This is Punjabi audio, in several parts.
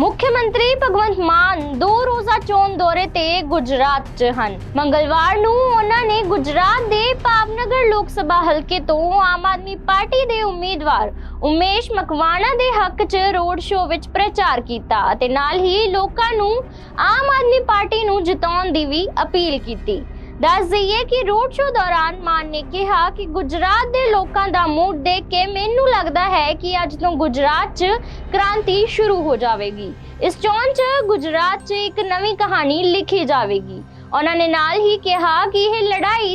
ਮੁੱਖ ਭਗਵੰਤ ਮਾਨ ਦੋ ਰੋਜ਼ਾ ਚੋਣ ਦੌਰੇ ਤੇ ਗੁਜਰਾਤ 'ਚ ਹਨ। ਮੰਗਲਵਾਰ ਨੂੰ ਉਹਨਾਂ ਨੇ ਗੁਜਰਾਤ ਦੇ ਭਾਵਨਗਰ ਲੋਕ ਸਭਾ ਹਲਕੇ ਤੋਂ ਆਮ ਆਦਮੀ ਪਾਰਟੀ ਦੇ ਉਮੀਦਵਾਰ ਉਮੇਸ਼ ਮਕਵਾਣਾ ਦੇ ਹੱਕ 'ਚ ਰੋਡ ਸ਼ੋਅ ਵਿੱਚ ਪ੍ਰਚਾਰ ਕੀਤਾ ਅਤੇ ਨਾਲ ਹੀ ਲੋਕਾਂ ਨੂੰ ਆਮ ਆਦਮੀ ਪਾਰਟੀ ਨੂੰ ਜਿਤਾਉਣ ਦੀ ਵੀ ਅਪੀਲ ਕੀਤੀ। ਦੱਸ ਦਈਏ ਕਿ ਰੋਡ ਸ਼ੋਅ ਦੌਰਾਨ ਮਾਨ ਨੇ ਕਿਹਾ ਕਿ ਗੁਜਰਾਤ ਦੇ ਲੋਕਾਂ ਦਾ ਮੂਡ ਦੇਖ ਕੇ ਮੈਨੂੰ ਹੈ ਕਿ ਅੱਜ ਤੋਂ ਗੁਜਰਾਤ 'ਚ ਕ੍ਰਾਂਤੀ ਸ਼ੁਰੂ ਹੋ ਜਾਵੇਗੀ। ਇਸ ਚੋਣ 'ਚ ਗੁਜਰਾਤ 'ਚ ਇੱਕ ਨਵੀਂ ਕਹਾਣੀ ਲਿਖੀ ਜਾਵੇਗੀ। ਉਹਨਾਂ ਨੇ ਨਾਲ ਹੀ ਕਿਹਾ ਕਿ ਇਹ ਲੜਾਈ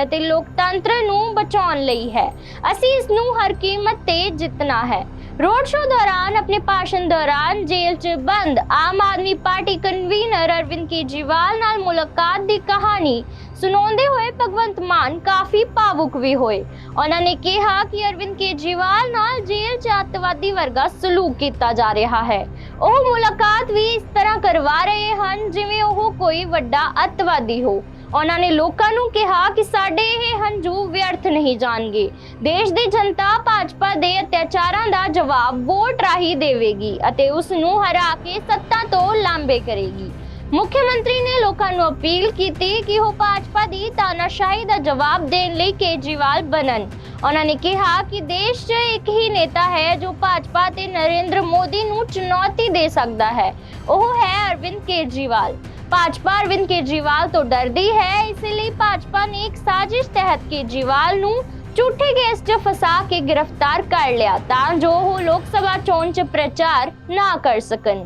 ਸੰਵਿਧਾਨ ਅਤੇ ਲੋਕਤੰਤਰ ਨੂੰ ਬਚਾਉਣ ਲਈ ਹੈ। ਅਸੀਂ ਇਸ ਨੂੰ ਹਰ ਕੀਮਤ ਤੇ ਜਿੱਤਣਾ ਹੈ। ਰੋਡ ਸ਼ੋਅ ਦੌਰਾਨ, ਆਪਣੇ ਭਾਸ਼ਣ ਦੌਰਾਨ ਜੇਲ੍ਹ 'ਚ ਬੰਦ, ਆਮ ਆਦਮੀ ਪਾਰਟੀ ਕਨਵੀਨਰ ਅਰਵਿੰਦ ਕੇਜਰੀਵਾਲ ਨਾਲ ਮੁਲਾਕਾਤ ਦੀ ਕਹਾਣੀ ਸੁਣਾਉਂਦੇ ਹੋਏ ਭਗਵੰਤ ਮਾਨ ਕਾਫੀ ਭਾਵੁਕ ਵੀ ਹੋਏ। ਉਹਨਾਂ ਨੇ ਕਿਹਾ ਕਿ ਅਰਵਿੰਦ ਕੇਜਰੀਵਾਲ ਨਾਲ ਜੇਲ੍ਹ 'ਚ ਅੱਤਵਾਦੀ ਵਰਗਾ ਸਲੂਕ ਕੀਤਾ ਜਾ ਰਿਹਾ ਹੈ। ਉਹ ਮੁਲਾਕਾਤ ਵੀ ਇਸ ਤਰ੍ਹਾਂ ਕਰਵਾ ਰਹੇ ਹਨ ਜਿਵੇਂ ਉਹ ਕੋਈ ਵੱਡਾ ਅੱਤਵਾਦੀ ਹੋ। ਉਹਨਾਂ ਨੇ ਲੋਕਾਂ ਨੂੰ ਕਿਹਾ ਕਿ ਸਾਡੇ ਇਹ ਹੰਝੂ ਵਿਅਰਥ ਨਹੀਂ ਜਾਣਗੇ। ਦੇਸ਼ ਦੀ ਜਨਤਾ ਭਾਜਪਾ ਦੇ ਅਤਿਆਚਾਰਾਂ ਦਾ ਜਵਾਬ ਵੋਟ ਰਾਹੀਂ ਦੇਵੇਗੀ ਅਤੇ ਉਸ ਨੂੰ ਹਰਾ ਕੇ ਸੱਤਾ ਤੋਂ ਲਾਂਬੇ ਕਰੇਗੀ। ਮੁੱਖ ਮੰਤਰੀ ਨੇ ਲੋਕਾਂ ਨੂੰ ਅਪੀਲ ਕੀਤੀ ਕਿ ਉਹ ਭਾਜਪਾ ਦੀ ਤਾਨਾਸ਼ਾਹੀ ਦਾ ਜਵਾਬ ਦੇਣ ਲਈ ਕੇਜਰੀਵਾਲ ਬਣਨ। ਉਹਨਾਂ ਨੇ ਕਿਹਾ ਕਿ ਦੇਸ਼ 'ਚ ਇੱਕ ਹੀ ਨੇਤਾ ਹੈ ਜੋ ਭਾਜਪਾ ਤੇ ਨਰਿੰਦਰ ਮੋਦੀ ਨੂੰ ਚੁਣੌਤੀ ਦੇ ਸਕਦਾ ਹੈ। ਉਹ ਹੈ ਅਰਵਿੰਦ ਕੇਜਰੀਵਾਲ। ਭਾਜਪਾ ਅਰਵਿੰਦ ਕੇਜਰੀਵਾਲ ਤੋਂ ਡਰਦੀ ਹੈ। ਇਸ ਲਈ ਭਾਜਪਾ ਨੇ ਇੱਕ ਸਾਜ਼ਿਸ਼ ਤਹਿਤ ਕੇਜਰੀਵਾਲ ਨੂੰ ਝੂਠੇ ਕੇਸ 'ਚ ਫਸਾ ਕੇ ਗ੍ਰਿਫਤਾਰ ਕਰ ਲਿਆ ਤਾਂ ਜੋ ਉਹ ਲੋਕ ਸਭਾ ਚੋਣ 'ਚ ਪ੍ਰਚਾਰ ਨਾ ਕਰ ਸਕਣ।